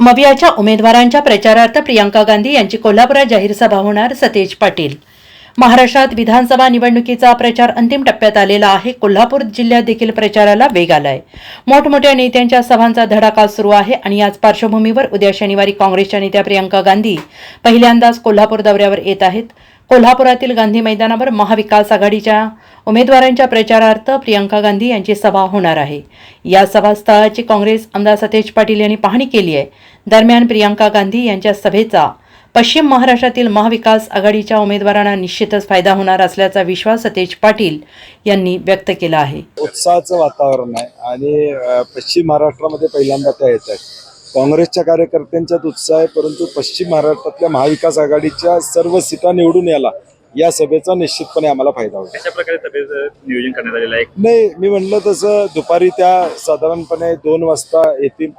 मवियाच्या उमेदवारांच्या प्रचारार्थ प्रियांका गांधी यांची कोल्हापुरात जाहीर सभा होणार सतेज पाटील. महाराष्ट्रात विधानसभा निवडणुकीचा प्रचार अंतिम टप्प्यात आलेला आहे. कोल्हापूर जिल्ह्यात देखील प्रचाराला वेग आलाय. मोठमोठ्या नेत्यांच्या सभांचा धडाका सुरू आहे आणि याच पार्श्वभूमीवर उद्या शनिवारी काँग्रेसच्या नेत्या प्रियांका गांधी पहिल्यांदाच कोल्हापूर दौऱ्यावर येत आहेत. कोल्हापुरातील गांधी मैदानावर महाविकास आघाडीच्या उमेदवारांच्या प्रचारार्थ प्रियांका गांधी यांची सभा होणार आहे. या सभास्थळाची काँग्रेस आमदार सतेज पाटील यांनी पाहणी केली आहे. दरम्यान प्रियांका गांधी यांच्या सभेचा पश्चिम महाराष्ट्रातील महाविकास आघाडीच्या उमेदवारांना निश्चितच फायदा होणार असल्याचा विश्वास सतेज पाटील यांनी व्यक्त केला आहे. उत्साहाचं वातावरण आहे आणि पश्चिम महाराष्ट्रामध्ये पहिल्यांदा त्या येत आहेत. काँग्रेसच्या कार्यकर्त्यांच्यात उत्साह आहे परंतु पश्चिम महाराष्ट्रातल्या महाविकास आघाडीच्या सर्व सीटा निवडून याला या सभेचा निश्चितपणे आम्हाला फायदा होईल. कशा प्रकारे सभेचं नियोजन करण्यात आलेलं आहे? नाही मी म्हणलं तसं दुपारी त्या साधारणपणे दोन वाजता येतील.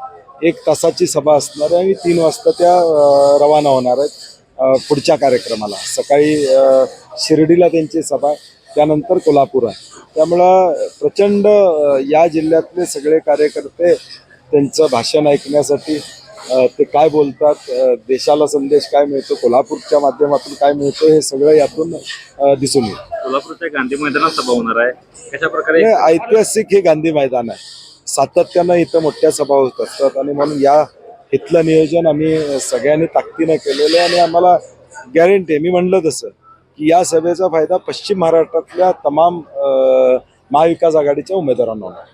एक तासाची सभा असणार आहे आणि तीन वाजता त्या अ, रवाना होणार आहेत पुढच्या कार्यक्रमाला. सकाळी अ, शिर्डीला त्यांची सभा आहे. त्यानंतर कोल्हापूर आहे त्यामुळं प्रचंड अ, या जिल्ह्यातले सगळे कार्यकर्ते त्यांचं भाषण ऐकण्यासाठी ते काय बोलतात देशाला संदेश काय मिळतो कोल्हापूरच्या माध्यमातून काय मिळतो हे सगळं यातून दिसून येईल. कोल्हापूरच्या गांधी मैदानात सभा होणार आहे. कशा प्रकारे ऐतिहासिक हे गांधी मैदान आहे. सातत्यानं इथं मोठ्या सभा होत असतात आणि म्हणून या इथलं नियोजन आम्ही सगळ्यांनी ताकदीनं केलेलं आहे आणि आम्हाला गॅरंटी आहे. मी म्हणलं तसं की या सभेचा फायदा पश्चिम महाराष्ट्रातल्या तमाम महाविकास आघाडीच्या उमेदवारांना होणार